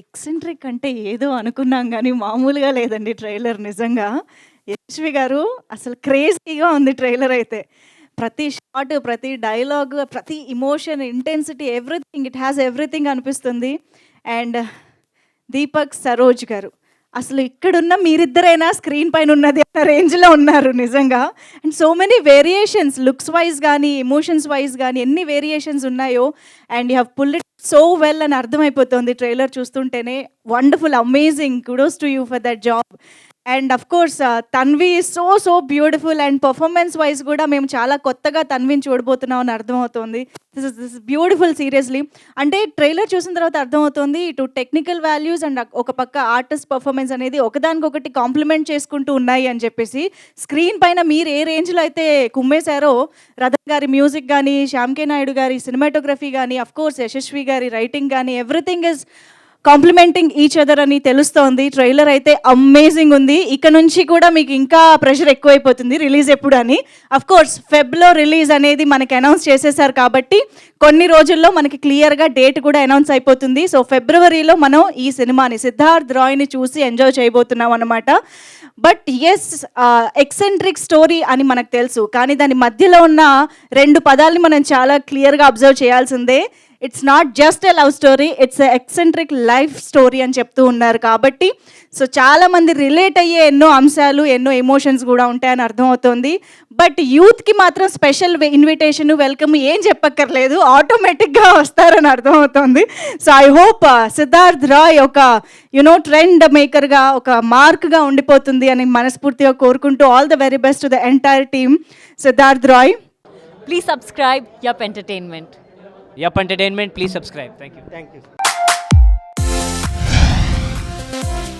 Eccentric అంటే ఏదో అనుకున్నాం కానీ మామూలుగా లేదండి ట్రైలర్ నిజంగా యశ్వి గారు అసలు క్రేజీగా ఉంది ట్రైలర్ అయితే ప్రతి షాట్ ప్రతి డైలాగ్ ప్రతి emotion intensity everything it has everything అనిపిస్తుంది అండ్ దీపక్ సరోజ్ గారు అసలు ఇక్కడున్న మీరిద్దరైనా స్క్రీన్ పైన ఉన్నది అన్న రేంజ్లో ఉన్నారు నిజంగా and so many variations looks wise కానీ ఎమోషన్స్ వైజ్ కానీ ఎన్ని వేరియేషన్స్ ఉన్నాయో and you have pull it so well అని అర్థమైపోతుంది ట్రైలర్ చూస్తుంటేనే wonderful amazing kudos to you for that job and of course Tanvi so so beautiful and performance wise కూడా మేము చాలా కొత్తగా తన్విని చూడబోతున్నాం అని అర్థమవుతుంది this is this beautiful seriously అంటే ట్రైలర్ చూసిన తర్వాత అర్థమవుతుంది ఇటు టెక్నికల్ వాల్యూస్ అండ్ ఒక పక్క ఆర్టిస్ట్ పర్ఫార్మెన్స్ అనేది ఒకదానికొకటి కాంప్లిమెంట్ చేసుకుంటూ ఉన్నాయి అని చెప్పేసి స్క్రీన్ పైన మీరు ఏ రేంజ్లో అయితే కుమ్మేశారో రథన్ గారి మ్యూజిక్ కానీ శ్యామ్కే నాయుడు గారి సినిమాటోగ్రఫీ కానీ అఫ్ కోర్స్ యశస్వి గారి రైటింగ్ కానీ everything is complementing each other అని తెలుస్తోంది ట్రైలర్ అయితే అమేజింగ్ ఉంది ఇక నుంచి కూడా మీకు ఇంకా ప్రెషర్ ఎక్కువైపోతుంది రిలీజ్ ఎప్పుడు అని కోర్స్ ఫెబ్లో రిలీజ్ అనేది మనకి అనౌన్స్ చేసేసారు కాబట్టి కొన్ని రోజుల్లో మనకి క్లియర్గా డేట్ కూడా అనౌన్స్ అయిపోతుంది సో ఫిబ్రవరిలో మనం ఈ సినిమాని సిద్ధార్థ్ రాయ్ని చూసి ఎంజాయ్ చేయబోతున్నాం అనమాట బట్ ఎస్ ఎక్సెంట్రిక్ స్టోరీ అని మనకు తెలుసు కానీ దాని మధ్యలో ఉన్న రెండు పదాలని మనం చాలా క్లియర్గా అబ్జర్వ్ చేయాల్సిందే it's not just a love story it's eccentric life story అని చెప్తూ ఉన్నారు కాబట్టి సో చాలామంది రిలేట్ అయ్యే ఎన్నో అంశాలు ఎన్నో ఎమోషన్స్ కూడా ఉంటాయని అర్థమవుతుంది బట్ యూత్కి మాత్రం స్పెషల్ ఇన్విటేషన్ వెల్కమ్ ఏం చెప్పక్కర్లేదు ఆటోమేటిక్గా వస్తారని అర్థమవుతుంది so I hope Siddharth Rai ఒక యునో ట్రెండ్ మేకర్గా ఒక మార్క్గా ఉండిపోతుంది అని మనస్ఫూర్తిగా కోరుకుంటూ all the very best the entire team Siddharth Rai please subscribe yup entertainment Yup Entertainment, please subscribe. Thank you. Thank you.